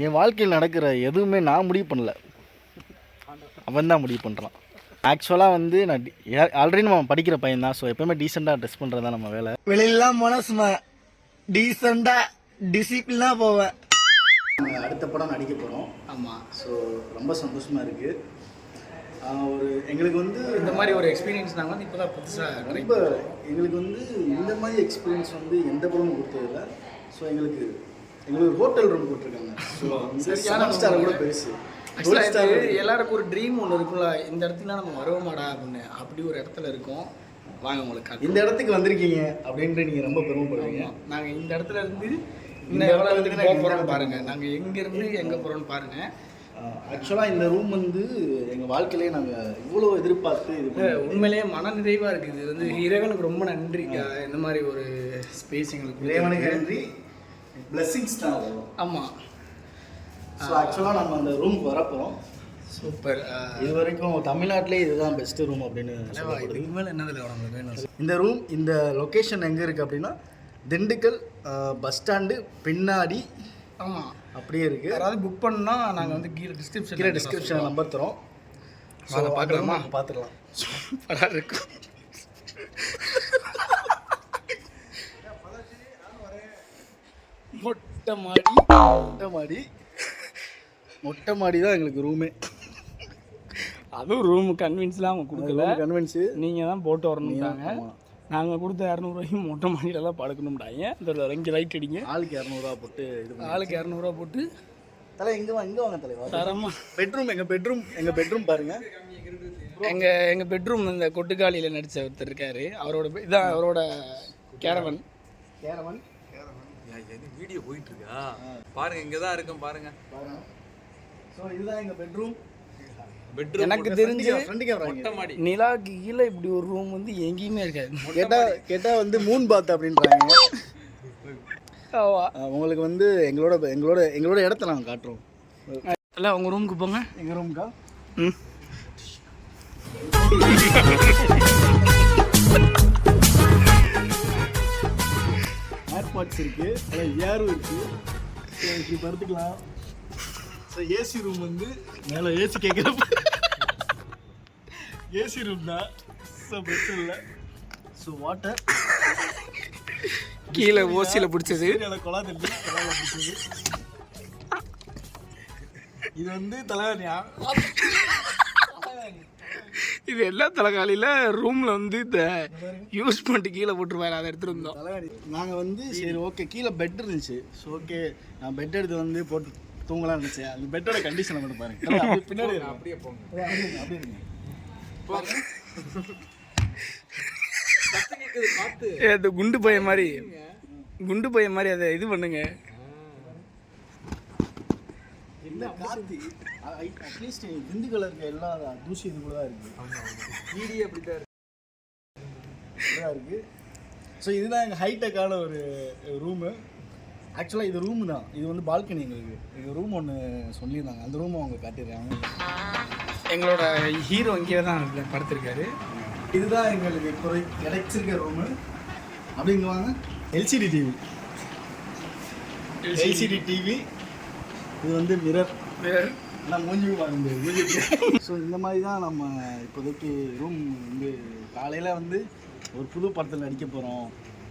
என் வாழ்க்கையில் நடக்கிற எதுவுமே நான் முடிவு பண்ணல. அவன் தான் முடிவு பண்ணுறான் ஆக்சுவலாக வந்து நான் ஆல்ரெடி நம்ம படிக்கிற பையன் தான் ஸோ எப்பவுமே டீசெண்டாக ட்ரெஸ் பண்ணுறது தான் நம்ம வேலை. வெளியெல்லாம் போனால் சும்மா டீசெண்டா டிசிப்ளினா போவேன். அடுத்த படம் நடிக்க போகிறோம் ஆமாம் ஸோ ரொம்ப சந்தோஷமாக இருக்குது ஒரு எங்களுக்கு வந்து இந்த மாதிரி ஒரு எக்ஸ்பீரியன்ஸ் நாங்கள் வந்து இப்போ தான் புதுசாக ரொம்ப எங்களுக்கு வந்து இந்த மாதிரி எக்ஸ்பீரியன்ஸ் வந்து எந்த படமும் கொடுத்ததில்ல. ஸோ எங்களுக்கு எங்களுக்கு ஹோட்டல் ரூம் கொடுத்துருக்காங்க. ஸோ சரியான ஸ்டார் கூட பெருசு எல்லாருக்கும் ஒரு ட்ரீம் ஒன்று இருக்கும்ல. இந்த இடத்துல நம்ம வருவோமாடா அப்படின்னு. அப்படி ஒரு இடத்துல இருக்கோம். வாங்க உங்களுக்கு. இந்த இடத்துக்கு வந்திருக்கீங்க அப்படின்ட்டு நீங்கள் ரொம்ப பெருமைப்படுவீங்க. ஆமா. நாங்க இந்த இடத்துல இருந்து இந்த எவ்வளோ இடத்துக்கு இருந்து போகிறோம்னு இந்த பாருங்க. நாங்க எங்க இருந்து எங்க போறோம்னு பாருங்க. ஆக்சுவலாக இந்த ரூம் வந்து எங்கள் வாழ்க்கையிலே நாங்கள் இவ்வளோ எதிர்பார்த்து இது. உண்மையிலேயே மன நிறைவா இருக்குது. இது வந்து இறைவனுக்கு ரொம்ப நன்றி. இந்த மாதிரி ஒரு ஸ்பேஸ் எங்களுக்கு இறைவனுக்கு. நன்றி. பிளெஸிங்ஸ் தான் வரும். ஆமா. ஸோ ஆக்சுவலாக நம்ம அந்த ரூமுக்கு வரப்போகிறோம் சூப்பர் இது வரைக்கும் தமிழ்நாட்டிலே இதுதான் பெஸ்ட் ரூம் அப்படின்னு இதுக்கு மேல என்னதுல வேணும்? இந்த ரூம் இந்த லொக்கேஷன் எங்கே இருக்குது அப்படின்னா திண்டுக்கல் பஸ் ஸ்டாண்டு பின்னாடி ஆமா. அப்படியே இருக்குது யாராவது புக் பண்ணா நாங்க வந்து கீழே டிஸ்கிரிப்ஷன் கீழே டிஸ்கிரிப்ஷன் நம்பர் தரோம் வாங்க, பார்க்கலாமா? பார்த்துக்கலாம் சூப்பரா இருக்கும். மொட்டை மாடி மொட்டை மாடி. மொட்டை மாடி தான் எங்களுக்கு ரூமே அதுவும் ரூம் கன்வின்ஸ்லாம் அவங்க கொடுக்கல. கன்வென்ஸு நீங்கள் தான் போட்டு வரணும்ட்டாங்க. ஆமா. நாங்கள் கொடுத்த இரநூறுவாய்க்கு மொட்டை மாடியில் தான் படுக்கணும்ட்டாங்க இந்த இங்கே லைட் அடிங்க. ஆளுக்கு இரநூறுவா போட்டு இது ஆளுக்கு இரநூறுவா போட்டு. தலை இங்கே வா இங்கே வாங்க தலைவா. தரமாக பெட்ரூம் எங்கள் பெட்ரூம் எங்கள் பெட்ரூம் பாருங்க. எங்கள் எங்கள் பெட்ரூம் இந்த கொட்டுக்காலியில் நடித்த ஒருத்தர் இருக்காரு. அவரோட இதான் அவரோட கேரவன் கேரவன் வீடியோ போயிட்டு இருக்கா பாருங்க இங்க தான் இருக்கும் பாருங்க. பாருங்க. ஸோ இதுதான் எங்கள் பெட்ரூம் பெட்ரூம் எனக்கு தெரிஞ்சு மொட்டை மாடி. நிலாக்கு கீழே இப்படி ஒரு ரூம் வந்து எங்கேயுமே இருக்காது. கேட்டால் கேட்டால் வந்து மூன் பாத் அப்படின்றாங்க. உங்களுக்கு வந்து எங்களோட எங்களோட எங்களோட இடத்த நாங்கள் காட்டுறோம். இல்லை உங்கள் ரூமுக்கு போங்க. எங்கள் ரூம்க்கா ம். ஏர்பாட்ஸ் இருக்கு. அதில் ஏரும் இப்படி படுத்துக்கலாம். ஸோ ஏசி ரூம் வந்து மேலே ஏசி கேட்குறப்ப ஏசி ரூம் தான். ஸோ பிரச்சனை இல்லை. ஸோ வாட்டர் கீழே ஓசியில் பிடிச்சது. கொலா கொலால பிடிச்சது. இது வந்து தலைவனியா இது எல்லா தலைகாலியில் ரூமில் வந்து இந்த யூஸ் பண்ணிட்டு கீழே போட்டுருவாரு அதை எடுத்துகிட்டு வந்தோம். தலைவலி நாங்கள் வந்து சரி ஓகே கீழே பெட் இருந்துச்சு. ஸோ ஓகே நான் பெட் எடுத்து வந்து போட்டு தூங்கலாம் நினச்சேன். அந்த பெட்டோட கண்டிஷனை மட்டும் பாருங்க. பின்னாடி. அப்படியே போங்க. அப்படியே இருங்க, குண்டு பையன் மாதிரி. குண்டு பையன் மாதிரி அதை இது பண்ணுங்க. இந்த காத்தி அட்லீஸ்ட் திண்டுக்கல்ல இருக்க எல்லா தூசி இது கூட தான் இருக்கு. வீடியோ இருக்கு. இதுதான் இருக்கு. ஸோ இதுதான் எங்கள் ஹைடெக்கான ஒரு ரூமு ஆக்சுவலாக இது ரூம் தான். இது வந்து பால்கனி எங்களுக்கு. எங்கள் ரூம் ஒன்று சொல்லியிருந்தாங்க. அந்த ரூம் அவங்க காட்டிடுறாங்க. எங்களோட ஹீரோ இங்கே தான் படுத்திருக்காரு. இதுதான் எங்களுக்கு இப்போ கிடைச்சிருக்க ரூமு அப்படிங்க வாங்க. எல்சிடி டிவி எல்சிடி டிவி இது வந்து மிரர் நான் மூஞ்சி பார்க்க முடியாது. ஸோ இந்த மாதிரி தான் நம்ம இப்போதைக்கு ரூம் வந்து காலையில் வந்து ஒரு புது படத்தில் நடிக்க போகிறோம்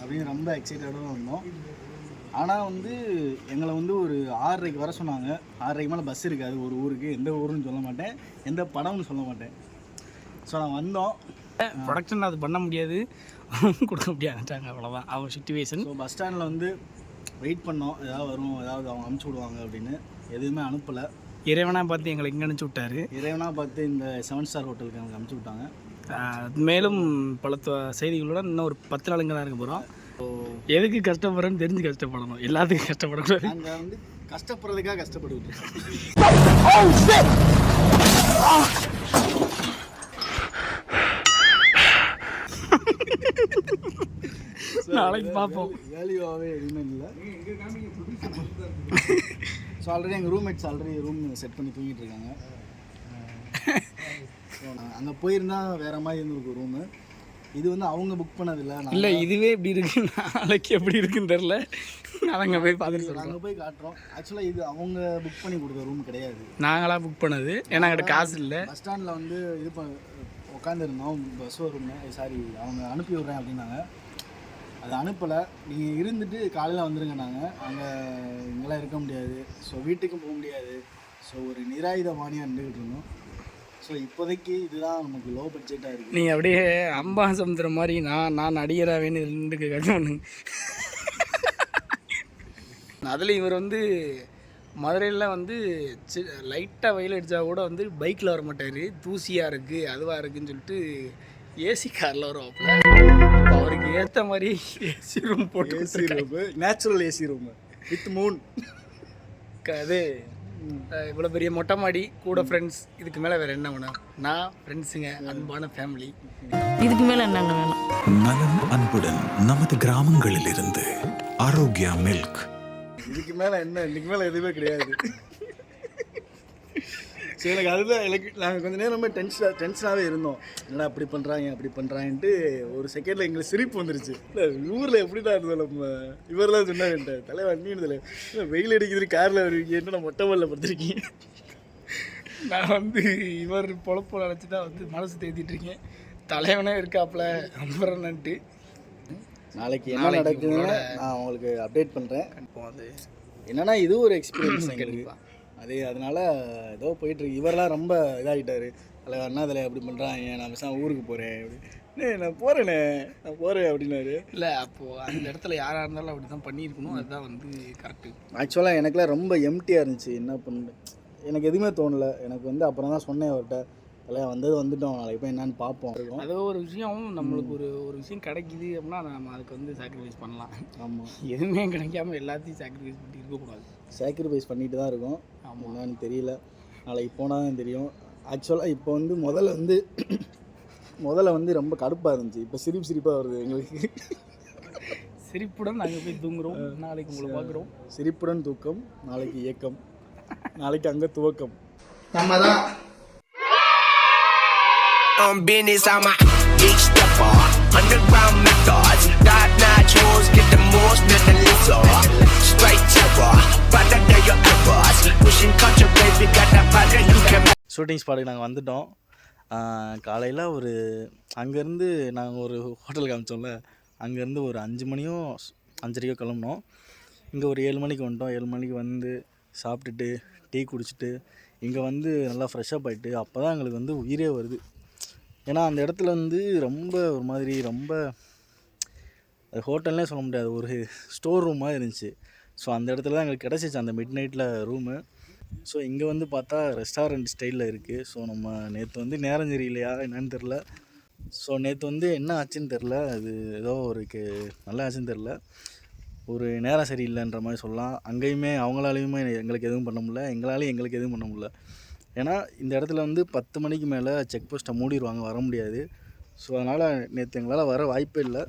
அப்படின்னு ரொம்ப எக்ஸைட்டடாக வந்தோம் ஆனால் வந்து எங்களை வந்து ஒரு ஆறரைக்கு வர சொன்னாங்க. ஆறரைக்கு மேலே பஸ் இருக்காது. ஒரு ஊருக்கு. எந்த ஊருன்னு சொல்ல மாட்டேன். எந்த படம்னு சொல்ல மாட்டேன். ஸோ நான் வந்தோம். ப்ரொடக்ஷன் அது பண்ண முடியாது. கொடுக்க முடியாதுட்டாங்க அவ்வளோதான் அவங்க சுச்சுவேஷன் ஸோ பஸ் ஸ்டாண்டில் வந்து வெயிட் பண்ணோம். ஏதாவது வரும். ஏதாவது அவங்க அனுப்பிச்சி விடுவாங்க அப்படின்னு. எதுவுமே அனுப்பலை. இறைவனாக பார்த்து எங்களை இங்கே அனுப்பிச்சி விட்டாரு. இறைவனாக பார்த்து இந்த செவன் ஸ்டார் ஹோட்டலுக்கு எனக்கு அனுப்பிச்சி விட்டாங்க. மேலும் பல த- செய்திகளோட இன்னும் ஒரு பத்து நாளுங்க தான் இருக்க போகிறோம் எதுக்கு கஷ்டப்படுறேன்னு தெரிஞ்சு கஷ்டப்படணும். எல்லாத்துக்கும் கஷ்டப்படக்கூடாது. நாங்கள் வந்து கஷ்டப்படுறதுக்காக இருக்கோம். நாளைக்கு பார்ப்போம். வேல்யூவாகவே எதுவுமே இல்லை. ஸோ ஆல்ரெடி எங்கள் ரூம்மேட்ஸ் ஆல்ரெடி ரூம் செட் பண்ணி தூங்கிட்டு இருக்காங்க. அங்கே போயிருந்தா வேற மாதிரி இருந்திருக்கும் ரூமு இது வந்து அவங்க புக் பண்ணதில்லை. இல்லை இதுவே இப்படி இருக்கு நாளைக்கு எப்படி இருக்குன்னு தெரில அவங்க போய் பார்த்துட்டு நாங்கள் போய் காட்டுறோம். ஆக்சுவலாக இது அவங்க புக் பண்ணி கொடுத்த ரூம் கிடையாது. நாங்களாக புக் பண்ணது. ஏன்னா என்கிட்ட காசு இல்லை. பஸ் ஸ்டாண்டில் வந்து இது உட்காந்துருந்தோம் பஸ் வரும்னு சாரி அவங்க அனுப்பி விட்றேன் அப்படின்னாங்க. அது அனுப்பலை. நீங்கள் இருந்துட்டு காலையில் வந்துருங்க நாங்கள் அங்கே இங்கெல்லாம் இருக்க முடியாது. ஸோ வீட்டுக்கும் போக முடியாது. ஸோ ஒரு நிராயுத மானியாக இருந்துக்கிட்டு இருந்தோம். ஸோ இப்போதைக்கு இதுதான் நமக்கு லோ பட்ஜெட்டாக இருக்குது நீங்கள் அப்படியே அம்பா சமுத்திரம் மாதிரி நான் நான் நடிகராகவேன்னு ரெண்டு கட்சி அதில் இவர் வந்து மதுரையில் வந்து லைட்டாக வெயில் அடித்தா கூட வந்து பைக்கில் வர மாட்டார். தூசியாக இருக்குது அதுவாக இருக்குதுன்னு சொல்லிட்டு ஏசி காரில் வருவாப்புல. இப்போ அவருக்கு ஏற்ற மாதிரி ஏசி ரூம் போட்டு AC room natural AC room with moon க- அது இவ்வளோ பெரிய மொட்டை மாடி கூட ஃப்ரெண்ட்ஸ் இதுக்கு மேலே வேறு என்ன வேணும்? நான் ஃப்ரெண்ட்ஸுங்க அன்பான ஃபேமிலி இதுக்கு மேல என்னங்க வேணும்? நலம் அன்புடன் நமது கிராமங்களிலிருந்து ஆரோக்கியா மில்க் இதுக்கு மேலே என்ன? இதுக்கு மேலே எதுவுமே கிடையாது. சரி எனக்கு அதுதான் எனக்கு நாங்கள் கொஞ்ச நேரமே டென்ஷனாக டென்ஷனாகவே இருந்தோம். என்னடா அப்படி பண்ணுறாங்க அப்படி பண்ணுறாங்கன்ட்டு ஒரு செகண்டில் எங்களுக்கு சிரிப்பு வந்துருச்சு. இல்லை ஊரில் எப்படி தான் இருந்தோம் நம்ம? இவரெல்லாம் சொன்னாங்க தலைவன் நீ இல்லை வெயில் அடிக்குது காரில் வருவீங்க என்ன மொட்டை மல்ல படுத்துருக்கீங்க? நான் வந்து இவர் பொழப்பு நினச்சி தான் வந்து மனசு தேத்திட்டு இருக்கேன். தலைவனே இருக்காப்புல அம்பரன்ட்டு நாளைக்கு என்ன நடக்குதுன்னு நான் உங்களுக்கு அப்டேட் பண்ணுறேன் இப்போ அது என்னன்னா இது ஒரு எக்ஸ்பீரியன்ஸ் எங்களுக்கு. அது அதனால ஏதோ போயிட்டு இருக்கு இவரெல்லாம் ரொம்ப இதாகிட்டாரு. அதில் அண்ணாதில் அப்படி பண்ணுறாங்க நான் பேசாம ஊருக்கு போகிறேன் அப்படி. "அண்ணே, நான் போகிறேனே நான் போகிறேன் அப்படின்னாரு. இல்லை அப்போது அந்த இடத்துல யாராக இருந்தாலும் அப்படி தான் பண்ணியிருக்கணும். அதுதான் வந்து கரெக்டு ஆக்சுவலாக எனக்குலாம் ரொம்ப எம்டியாக இருந்துச்சு. என்ன பண்ண எனக்கு எதுவுமே தோணல. எனக்கு வந்து அப்புறம் தான் சொன்னேன் அவர்கிட்ட. அதில் வந்தது வந்துட்டோம். நாளைக்கு போய் என்னன்னு பார்ப்போம். அது ஒரு விஷயம். நம்மளுக்கு ஒரு ஒரு விஷயம் கிடைக்குது அப்படின்னா நம்ம அதுக்கு வந்து சாக்ரிஃபைஸ் பண்ணலாம். ஆமாம் எதுவுமே கிடைக்காம எல்லாத்தையும் சாக்ரிஃபைஸ் பண்ணி இருக்கக்கூடாது சாக்ரிஃபைஸ் பண்ணிட்டு தான் இருக்கோம். என்னன்னு தெரியல. நாளைக்கு போனால் தான் தெரியும். ஆக்சுவலாக இப்போ வந்து முதல்ல வந்து முதல்ல வந்து ரொம்ப கடுப்பாக இருந்துச்சு. இப்போ சிரிப்பு சிரிப்பாக வருது எங்களுக்கு. சிரிப்புடன் நாங்கள் போய் தூங்குறோம். நாளைக்கு உங்களை பார்க்குறோம். சிரிப்புடன் தூக்கம் நாளைக்கு இயக்கம் நாளைக்கு அங்கே துவக்கம். நம்ம தான் on business, I'm a big stepper. Underground methods, got nachos, get the most, nothing lesser. Straight shooting ஸ்பாட்டுக்கு நாங்கள் வந்துட்டோம். காலையில் ஒரு அங்கேருந்து நாங்கள் ஒரு ஹோட்டல் காமிச்சோம்ல. அங்கேருந்து ஒரு அஞ்சு மணியோ அஞ்சரைக்கோ கிளம்புனோம். இங்கே ஒரு ஏழு மணிக்கு வந்துட்டோம். ஏழு மணிக்கு வந்து சாப்பிட்டுட்டு டீ குடிச்சிட்டு இங்கே வந்து நல்லா ஃப்ரெஷ்ஷப் ஆகிட்டு அப்போ தான் எங்களுக்கு வந்து உயிரே வருது. ஏன்னா அந்த இடத்துல வந்து ரொம்ப ஒரு மாதிரி ரொம்ப அது ஹோட்டல்னே சொல்ல முடியாது. ஒரு ஸ்டோர் ரூம் மாதிரி இருந்துச்சு. ஸோ அந்த இடத்துல தான் எங்களுக்கு கிடச்சிச்சு அந்த மிட் நைட்டில் ரூமு ஸோ இங்கே வந்து பார்த்தா ரெஸ்டாரண்ட் ஸ்டைலில் இருக்குது ஸோ நம்ம நேற்று வந்து நேரம் தெரியலையா என்னன்னு தெரில ஸோ நேற்று வந்து என்ன ஆச்சுன்னு தெரில அது ஏதோ ஒரு கே நல்லா ஆச்சுன்னு தெரில ஒரு நேரம் சரியில்லைன்ற மாதிரி சொல்லலாம். அங்கேயுமே அவங்களாலையுமே எங்களுக்கு எதுவும் பண்ண முடியல. எங்களாலையும் எங்களுக்கு எதுவும் பண்ண முடியல. ஏன்னா இந்த இடத்துல வந்து பத்து மணிக்கு மேலே செக் போஸ்ட்டை மூடிடுவாங்க வர முடியாது. ஸோ அதனால் நேற்று எங்களால் வர வாய்ப்பே இல்லை.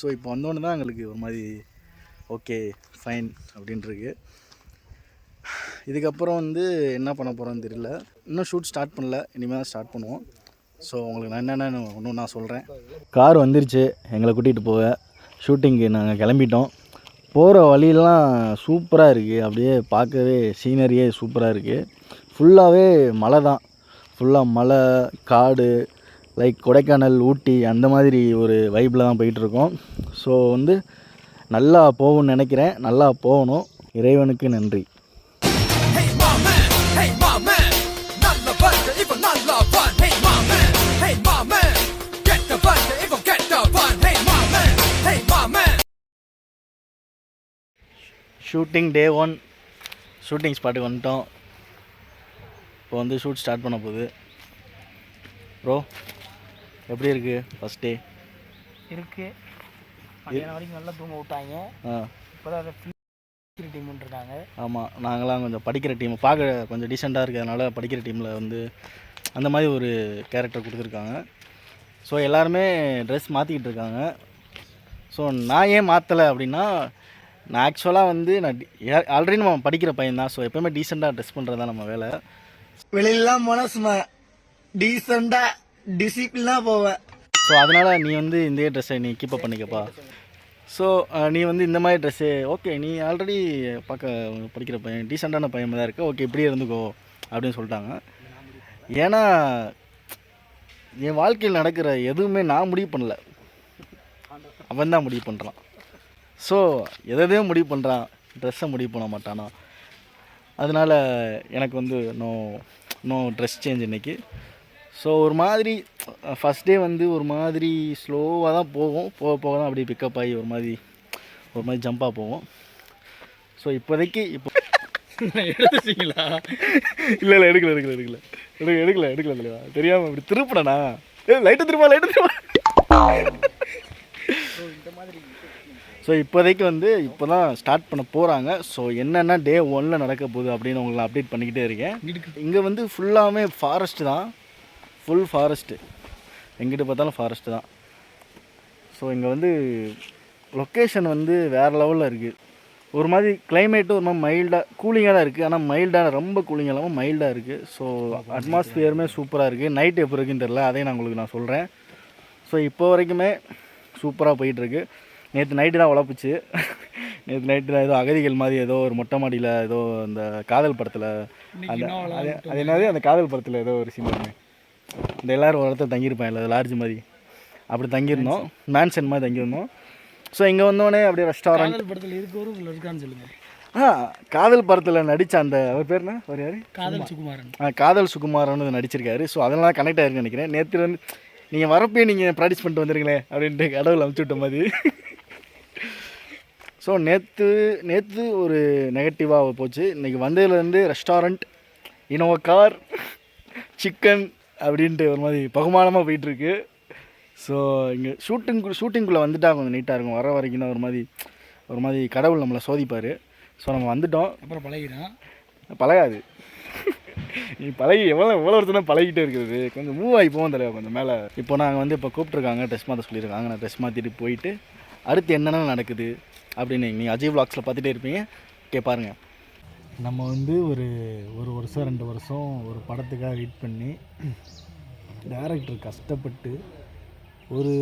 ஸோ இப்போ வந்தோடனே தான் எங்களுக்கு ஒரு மாதிரி ஓகே ஃபைன் அப்படின்ட்டுருக்கு. இதுக்கப்புறம் வந்து என்ன பண்ண போகிறோன்னு தெரியல. இன்னும் ஷூட் ஸ்டார்ட் பண்ணல. இனிமேல் தான் ஸ்டார்ட் பண்ணுவோம். ஸோ உங்களுக்கு நான் என்னென்னு ஒன்று நான் சொல்கிறேன் கார் வந்துருச்சு. எங்களை கூட்டிகிட்டு போக. ஷூட்டிங்கு நாங்கள் கிளம்பிட்டோம். போகிற வழியெல்லாம் சூப்பராக இருக்குது அப்படியே பார்க்கவே சீனரியே சூப்பராக இருக்குது ஃபுல்லாகவே மலை தான். ஃபுல்லாக மலை காடு லைக் கொடைக்கானல் ஊட்டி அந்த மாதிரி ஒரு வைப்பில் தான் போயிட்டுருக்கோம். ஸோ வந்து நல்லா போகும்னு நினைக்கிறேன் நல்லா போகணும் இறைவனுக்கு நன்றி. ஷூட்டிங் டே ஒன் ஷூட்டிங் ஸ்பாட்டுக்கு வந்துட்டோம் இப்போ வந்து ஷூட் ஸ்டார்ட் பண்ண போகுது ப்ரோ எப்படி இருக்குது ஃபஸ்ட் டே இருக்கு மதியானம் வரைக்கும் நல்லா தூங்க விட்டாங்க. ஆ. இப்போ தான் அதை டீம் இருக்காங்க. ஆமாம் நாங்களாம் கொஞ்சம் படிக்கிற டீம் பார்க்க கொஞ்சம் டீசெண்டாக இருக்கிறதுனால படிக்கிற டீமில் வந்து அந்த மாதிரி ஒரு கேரக்டர் கொடுத்துருக்காங்க. ஸோ எல்லாருமே ட்ரெஸ் மாற்றிக்கிட்டு இருக்காங்க. ஸோ நான் ஏன் மாற்றலை அப்படின்னா நான் ஆக்சுவலாக வந்து நான் ஆல்ரெடி நம்ம படிக்கிற பையன் தான். ஸோ எப்போயுமே டீசெண்டாக ட்ரெஸ் பண்ணுறது தான் நம்ம வேலை. வெளியிலாம் போனா சும்மா டீசெண்டா டிசிப்ளினா போவேன். ஸோ அதனால் நீ வந்து இந்த ட்ரெஸ்ஸை நீ கீப்பப் பண்ணிக்கப்பா. ஸோ uh, நீ வந்து இந்த மாதிரி ட்ரெஸ்ஸு ஓகே நீ ஆல்ரெடி பார்க்க படிக்கிற பையன் டீசெண்டான பையன் தான் இருக்க ஓகே இப்படியே இருந்துக்கோ அப்படின்னு சொல்லிட்டாங்க. ஏன்னா என் வாழ்க்கையில் நடக்கிற எதுவுமே நான் முடிவு பண்ணல. அவன் தான் முடிவு பண்ணுறான் ஸோ எதையும் முடிவு பண்ணுறான் ட்ரெஸ்ஸை முடிவு பண்ண மாட்டானா. அதனால் எனக்கு வந்து நோ நோ ட்ரெஸ் சேஞ்ச் இன்றைக்கி ஸோ ஒரு மாதிரி ஃபஸ்ட் டே வந்து ஒரு மாதிரி ஸ்லோவாக தான் போகும் போக போக தான் அப்படியே பிக்கப் ஆகி ஒரு மாதிரி ஒரு மாதிரி ஜம்பாக போகும் ஸோ இப்போதைக்கு இப்போ எடுத்துட்டீங்களா? இல்லை இல்லை எடுக்கல எடுக்கல எடுக்கல. எடுக்கல எடுக்கல எடுக்கல தலைவா தெரியாமல் இப்படி திருப்பினண்ணா ஏ லைட்டு திருப்பா லைட்டு திருப்பா. ஸோ இப்போதைக்கு வந்து இப்போ தான் ஸ்டார்ட் பண்ண போகிறாங்க ஸோ என்னென்ன டே ஒன்னில் நடக்க போகுது அப்படின்னு உங்களை அப்டேட் பண்ணிக்கிட்டே இருக்கேன். இங்கே வந்து ஃபுல்லாமே ஃபாரஸ்ட் தான். ஃபுல் ஃபாரஸ்ட்டு எங்கிட்ட பார்த்தாலும் ஃபாரஸ்ட்டு தான். ஸோ இங்கே வந்து லொக்கேஷன் வந்து வேறு லெவலில் இருக்குது ஒரு மாதிரி கிளைமேட்டும் ஒரு மாதிரி மைல்டாக கூலிங்காக தான் இருக்குது ஆனால் மைல்டாக ரொம்ப கூலிங் இல்லாமல் மைல்டாக இருக்குது ஸோ அட்மாஸ்பியருமே சூப்பராக இருக்குது நைட் எப்படி இருக்குன்னு தெரில அதையும் நான் உங்களுக்கு நான் சொல்கிறேன் ஸோ இப்போ வரைக்குமே சூப்பராக போயிட்டுருக்கு நேற்று நைட்டு தான் உழப்புச்சு. நேற்று நைட்டு தான் ஏதோ அகதிகள் மாதிரி ஏதோ ஒரு மொட்டை மாடியில் ஏதோ அந்த காதல் படத்தில் அந்த அது என்னது? அந்த காதல் படத்தில் ஏதோ ஒரு சீன் இந்த எல்லோரும் ஒரு இடத்துல தங்கியிருப்பேன் இல்லை லார்ஜ் மாதிரி. அப்படி தங்கியிருந்தோம். மேன்ஷன் மாதிரி தங்கியிருந்தோம். ஸோ இங்கே வந்தோடனே அப்படியே ரெஸ்டாரண்ட் படத்தில் இருக்கவரும் இதில் இருக்கான்னு சொல்லுங்க. ஆ காதல் படத்தில் நடித்த அந்த அவர் பேர் என்ன? அவர் யார்? காதல் சுகுமாரன். ஆ காதல் சுகுமாரன் நடிச்சிருக்காரு. ஸோ அதெல்லாம் கனெக்ட் ஆயிருக்குன்னு நினைக்கிறேன். நேற்று வந்து நீங்கள் வரப்பே நீங்கள் ப்ராக்டிஸ் பண்ணிட்டு வந்துருங்களே அப்படின்ட்டு கடவுள் அமுச்சு விட்ட மாதிரி. ஸோ நேற்று நேற்று ஒரு நெகட்டிவாக போச்சு. இன்றைக்கி வந்ததுலேருந்து ரெஸ்டாரண்ட் இனோவா கார் சிக்கன் அப்படின்ட்டு ஒரு மாதிரி பகுமானமாக போயிட்டுருக்கு. ஸோ இங்கே ஷூட்டிங் ஷூட்டிங்குள்ளே வந்துட்டா கொஞ்சம் நீட்டாக இருக்கும். வர வரைக்கும் தான் ஒரு மாதிரி ஒரு மாதிரி கடவுள் நம்மளை சோதிப்பார். ஸோ நம்ம வந்துட்டோம். அப்புறம் பழகிடும் பழகாது. நீ பழகி எவ்வளோ எவ்வளோ ஒருத்தனை பழகிட்டே இருக்குது கொஞ்சம் மூவ் ஆகி போவோம் தலைவா கொஞ்சம் மேலே. இப்போ நாங்கள் வந்து இப்போ கூப்பிட்ருக்காங்க ட்ரெஸ் மாற்ற சொல்லியிருக்காங்க. நான் ட்ரெஸ் மாற்றிட்டு போயிட்டு அடுத்து என்னென்ன நடக்குது? அப்படின்னு நீங்கள் அஜய் vlogsல பார்த்துட்டே இருப்பீங்க. ஓகே பாருங்கள் நம்ம வந்து ஒரு ஒரு வருஷம் ரெண்டு வருஷம் ஒரு படத்துக்காக வெயிட் பண்ணி டேரக்டர் கஷ்டப்பட்டு ஒரு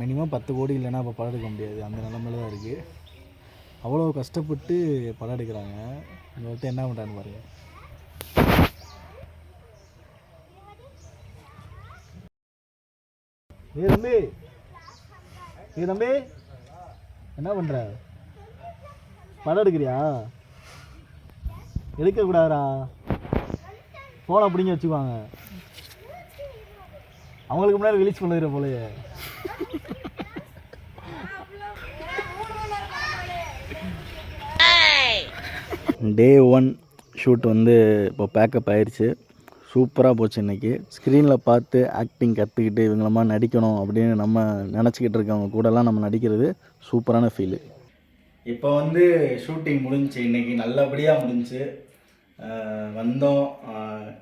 மினிமம் பத்து கோடி இல்லைன்னா அப்போ படம் எடுக்க முடியாது. அந்த நிலமையில தான் இருக்குது அவ்வளோ கஷ்டப்பட்டு படம் எடுக்கிறாங்க. இந்த ஒருத்தர் என்ன பண்ணுறான்னு பாருங்க. ஏ தம்பி. ஏ தம்பி. என்ன பண்ணுற படம் எடுக்கிறியா? எடுக்கக்கூடாதுடா. ஃபோனை பிடிங்க வச்சுக்குவாங்க. அவங்களுக்கு முன்னாடி ரிலீஸ் பண்ணுற போலயே. டே ஒன் ஷூட் வந்து இப்போ பேக்கப் ஆயிடுச்சு சூப்பராக போச்சு இன்றைக்கி ஸ்க்ரீனில் பார்த்து ஆக்டிங் கற்றுக்கிட்டு இவங்களமா நடிக்கணும் அப்படின்னு நம்ம நினச்சிக்கிட்டு இருக்கவங்க கூடலாம் நம்ம நடிக்கிறது சூப்பரான ஃபீலு இப்போ வந்து ஷூட்டிங் முடிஞ்சுச்சு இன்றைக்கி நல்லபடியாக முடிஞ்சுச்சு ஆஹ் வந்தோம்.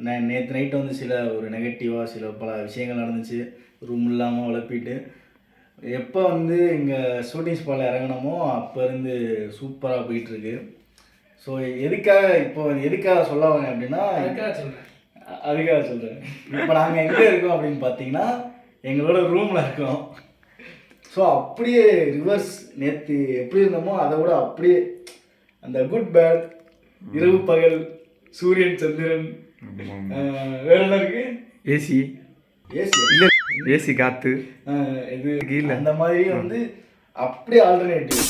நான் நேற்று நைட்டு வந்து சில ஒரு நெகட்டிவாக சில பல விஷயங்கள் நடந்துச்சு. ரூம் இல்லாமல் உழப்பிட்டு. எப்போ வந்து இங்கே ஷூட்டிங் ஸ்பாட்டில் இறங்கினோமோ அப்போ இருந்து சூப்பராக போயிட்டுருக்கு. ஸோ எதுக்காக இப்போ எதுக்காக சொல்ல வரேன் அப்படின்னா சொல்கிறேன் அதுக்காக சொல்கிறேன் இப்போ நாங்கள் எங்கே இருக்கோம் அப்படின்னு பார்த்தீங்கன்னா எங்களோட ரூமில் இருக்கோம். ஸோ அப்படியே ரிவர்ஸ் நேற்று எப்படி இருந்தோமோ அதை விட அப்படியே அந்த குட் பேட் இரவு பகல் சூரியன் சந்திரன் வேற என்ன இருக்கு? ஏசி. ஏசி. ஏசி காத்து. இது அந்த மாதிரி வந்து அப்படியே ஆல்டர்னேட்டிவ்